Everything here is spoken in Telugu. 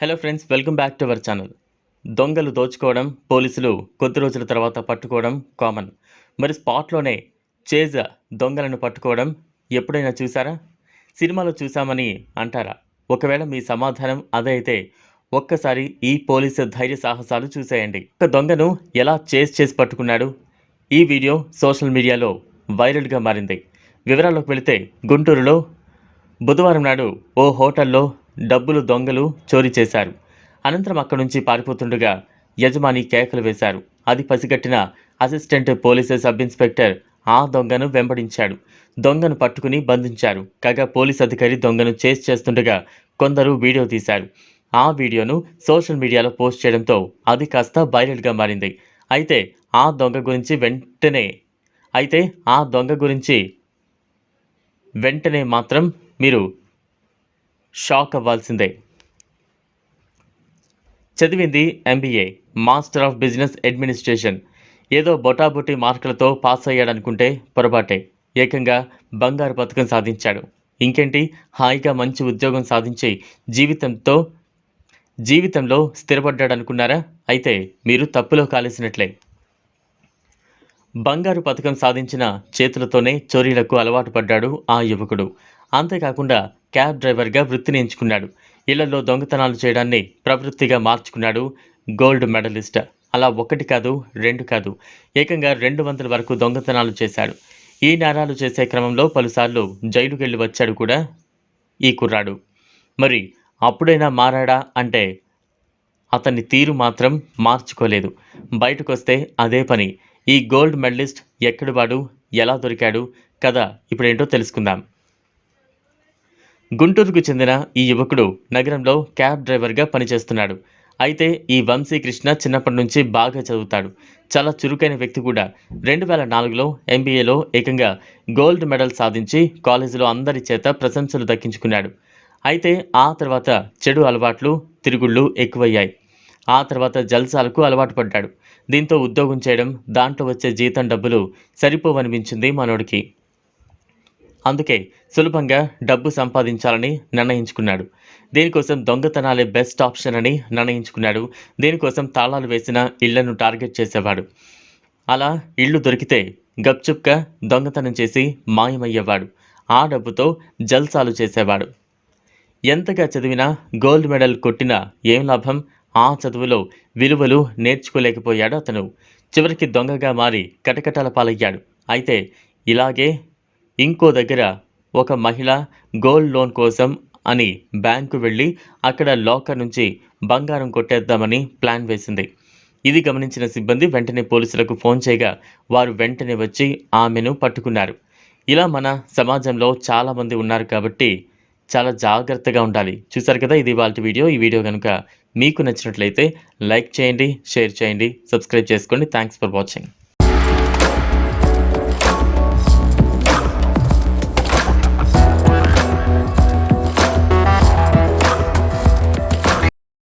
Hello friends welcome back to our channel. దొంగలు దోచుకోవడం పోలీసులు కొద్ది రోజుల తర్వాత పట్టుకోవడం కామన్. మరి స్పాట్లోనే చేజ దొంగలను పట్టుకోవడం ఎప్పుడైనా చూసారా? సినిమాలో చూసామని అంటారా? ఒకవేళ మీ సమాధానం అదే అయితే ఒక్కసారి ఈ పోలీసు ధైర్య సాహసాలు చూసేయండి. ఒక దొంగను ఎలా చేజ్ చేసి పట్టుకున్నాడు? ఈ వీడియో సోషల్ మీడియాలో వైరల్గా మారింది. వివరాల్లోకి వెళితే గుంటూరులో బుధవారం నాడు ఓ హోటల్లో డబ్బులు దొంగలు చోరీ చేశారు. అనంతరం అక్కడి నుంచి పారిపోతుండగా యజమాని కేకలు వేశారు. అది పసిగట్టిన అసిస్టెంట్ పోలీసు సబ్ ఇన్స్పెక్టర్ ఆ దొంగను వెంబడించాడు. దొంగను పట్టుకుని బంధించారు. కాగా పోలీస్ అధికారి దొంగను చేస్ చేస్తుండగా కొందరు వీడియో తీశారు. ఆ వీడియోను సోషల్ మీడియాలో పోస్ట్ చేయడంతో అది కాస్త వైరల్గా మారింది. అయితే ఆ దొంగ గురించి వెంటనే అయితే ఆ దొంగ గురించి వెంటనే మాత్రం మీరు షాక్ అవ్వాల్సిందే. చదివింది MBA master of business administration ఏదో బొటాబొటి మార్కులతో పాస్ అయ్యాడనుకుంటే పొరపాటే. ఏకంగా బంగారు పథకం సాధించాడు. ఇంకేంటి? హాయిగా మంచి ఉద్యోగం సాధించి జీవితంతో జీవితంలో స్థిరపడ్డాడనుకున్నారా? అయితే మీరు తప్పులో కాలేసినట్లే. బంగారు పథకం సాధించిన చేతులతోనే చోరీలకు అలవాటు పడ్డాడు ఆ యువకుడు. అంతేకాకుండా క్యాబ్ డ్రైవర్గా వృత్తిని ఎంచుకున్నాడు. ఇళ్ళలో దొంగతనాలు చేయడాన్ని ప్రవృత్తిగా మార్చుకున్నాడు గోల్డ్ మెడలిస్ట్. అలా ఒకటి కాదు రెండు కాదు. ఏకంగా రెండు వందల వరకు దొంగతనాలు చేశాడు. ఈ నేరాలు చేసే క్రమంలో పలుసార్లు జైలుకెళ్ళి వచ్చాడు కూడా ఈ కుర్రాడు. మరి అప్పుడైనా మారాడా అంటే అతని తీరు మాత్రం మార్చుకోలేదు. బయటకు వస్తే అదే పని. ఈ గోల్డ్ మెడలిస్ట్ ఎక్కడివాడు ఎలా దొరికాడు కదా ఇప్పుడేంటో తెలుసుకుందాం. గుంటూరుకు చెందిన ఈ యువకుడు నగరంలో క్యాబ్ డ్రైవర్గా పనిచేస్తున్నాడు. అయితే ఈ వంశీకృష్ణ చిన్నప్పటి నుంచి బాగా చదువుతాడు. చాలా చురుకైన వ్యక్తి కూడా. రెండు వేల నాలుగులో ఎంబీఏలో ఏకంగా గోల్డ్ మెడల్ సాధించి కాలేజీలో అందరి చేత ప్రశంసలు దక్కించుకున్నాడు. అయితే ఆ తర్వాత చెడు అలవాట్లు తిరుగుళ్ళు ఎక్కువయ్యాయి. ఆ తర్వాత జల్సాలకు అలవాటు పడ్డాడు. దీంతో ఉద్యోగం చేయడం దాంట్లో వచ్చే జీతం డబ్బులు సరిపోవనిపించింది మనోడికి. అందుకే సులభంగా డబ్బు సంపాదించాలని నిర్ణయించుకున్నాడు. దీనికోసం దొంగతనాలే బెస్ట్ ఆప్షన్ అని నిర్ణయించుకున్నాడు. దీనికోసం తాళాలు వేసిన ఇళ్ళను టార్గెట్ చేసేవాడు. అలా ఇళ్ళు దొరికితే గప్చుప్గా దొంగతనం చేసి మాయమయ్యేవాడు. ఆ డబ్బుతో జల్సాలు చేసేవాడు. ఎంతగా చదివినా గోల్డ్ మెడల్ కొట్టినా ఏం లాభం? ఆ చదువులో విలువలు నేర్చుకోలేకపోయాడు అతను. చివరికి దొంగగా మారి కటకటాల పాలయ్యాడు. అయితే ఇలాగే ఇంకో దగ్గర ఒక మహిళ గోల్డ్ లోన్ కోసం అని బ్యాంకు వెళ్ళి అక్కడ లాకర్ నుంచి బంగారం కొట్టేద్దామని ప్లాన్ వేసింది. ఇది గమనించిన సిబ్బంది వెంటనే పోలీసులకు ఫోన్ చేయగా వారు వెంటనే వచ్చి ఆమెను పట్టుకున్నారు. ఇలా మన సమాజంలో చాలామంది ఉన్నారు కాబట్టి చాలా జాగ్రత్తగా ఉండాలి. చూసారు కదా ఇది వాళ్ళ వీడియో. ఈ వీడియో కనుక మీకు నచ్చినట్లయితే లైక్ చేయండి షేర్ చేయండి సబ్స్క్రైబ్ చేసుకోండి. Thanks for watching